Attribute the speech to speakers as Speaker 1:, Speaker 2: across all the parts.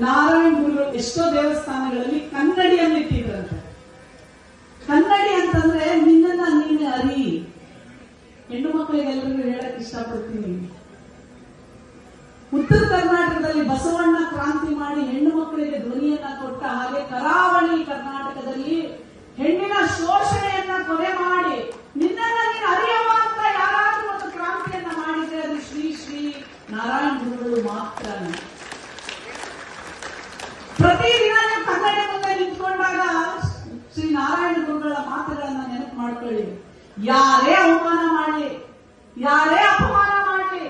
Speaker 1: ಎಷ್ಟೋ ದೇವಸ್ಥಾನಗಳಲ್ಲಿ ಕನ್ನಡಿಯನ್ನು ಇಟ್ಟಿದ್ರಂತೆ ಕನ್ನಡಿ ಅಂತಂದ್ರೆ ನಿನ್ನನ್ನ ನೀನು ಅರಿ. ಹೆಣ್ಣು ಮಕ್ಕಳಿಗೆಲ್ಲರಿಗೂ ಹೇಳಕ್ ಇಷ್ಟಪಡ್ತೀನಿ. ಉತ್ತರ ಕರ್ನಾಟಕದಲ್ಲಿ ಬಸವಣ್ಣ ಕ್ರಾಂತಿ ಮಾಡಿ ಹೆಣ್ಣು ಮಕ್ಕಳಿಗೆ ಧ್ವನಿಯನ್ನ ಕೊಟ್ಟ ಹಾಗೆ ಕರಾವಳಿ ಕರ್ನಾಟಕದಲ್ಲಿ ಹೆಣ್ಣಿನ ಶೋಷಣೆಯನ್ನ ಕೊನೆ ಮಾಡಿ, ನಿನ್ನನ್ನ ನೀನು ಅರಿಯವ ಅಂತ ಯಾರಾದ್ರೂ ಒಂದು ಕ್ರಾಂತಿಯನ್ನ ಮಾಡಿದ್ರೆ ಅದು ಶ್ರೀ ಶ್ರೀ ನಾರಾಯಣ ಗುರುಗಳು ಮಾತ್ರ. ಪ್ರತಿದಿನ ದಿನ ಕನ್ನಡಿ ಮುಂದೆ ನಿಂತ್ಕೊಂಡಾಗ ಶ್ರೀ ನಾರಾಯಣ ಗುರುಗಳ ಮಾತುಗಳನ್ನ ನೆನಪು ಮಾಡ್ಕೊಳ್ಳಿ. ಯಾರೇ ಅವಮಾನ ಮಾಡಲಿ, ಯಾರೇ ಅಪಮಾನ ಮಾಡಲಿ,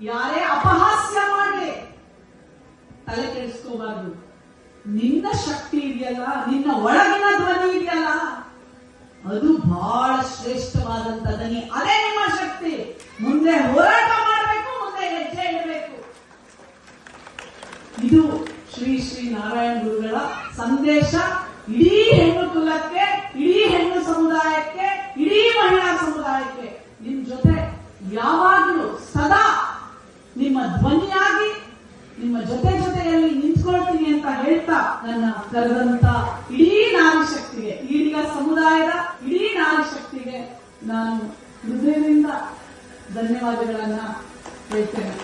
Speaker 1: ಯಾರೇ ಅಪಹಾಸ್ಯ ಮಾಡಲಿ, ತಲೆ ಕೆಡಿಸ್ಕೋಬಾರ್ದು. ನಿನ್ನ ಶಕ್ತಿ ಇದೆಯಲ್ಲ, ನಿನ್ನ ಒಳಗಿನ ಧ್ವನಿ ಇದೆಯಲ್ಲ, ಅದು ಬಹಳ ಶ್ರೇಷ್ಠವಾದಂತ ಧ್ವನಿ. ಅದೇ ನಿಮ್ಮ ಶಕ್ತಿ. ಮುಂದೆ ಹೋರಾಟ ಮಾಡಬೇಕು, ಮುಂದೆ ಹೆಜ್ಜೆ ಇಡಬೇಕು. ಇದು ಶ್ರೀ ಶ್ರೀ ನಾರಾಯಣ ಗುರುಗಳ ಸಂದೇಶ ಇಡೀ ಹೆಣ್ಣು ಕುಲಕ್ಕೆ, ಇಡೀ ಹೆಣ್ಣು ಸಮುದಾಯಕ್ಕೆ, ಇಡೀ ಮಹಿಳಾ ಸಮುದಾಯಕ್ಕೆ ನಿಮ್ ಜೊತೆ ಯಾವಾಗಲೂ ಸದಾ ನಿಮ್ಮ ಧ್ವನಿಯಾಗಿ, ನಿಮ್ಮ ಜೊತೆ ಜೊತೆಯಲ್ಲಿ ನಿಂತ್ಕೊಳ್ತೀನಿ ಅಂತ ಹೇಳ್ತಾ ನನ್ನ ಕರೆದಂತ ಇಡೀ ನಾರಿ ಶಕ್ತಿಗೆ ಈಡಿಗ ಸಮುದಾಯದ ಇಡೀ ನಾರಿ ಶಕ್ತಿಗೆ ನಾನು ಹೃದಯದಿಂದ ಧನ್ಯವಾದಗಳನ್ನ ಹೇಳ್ತೇನೆ.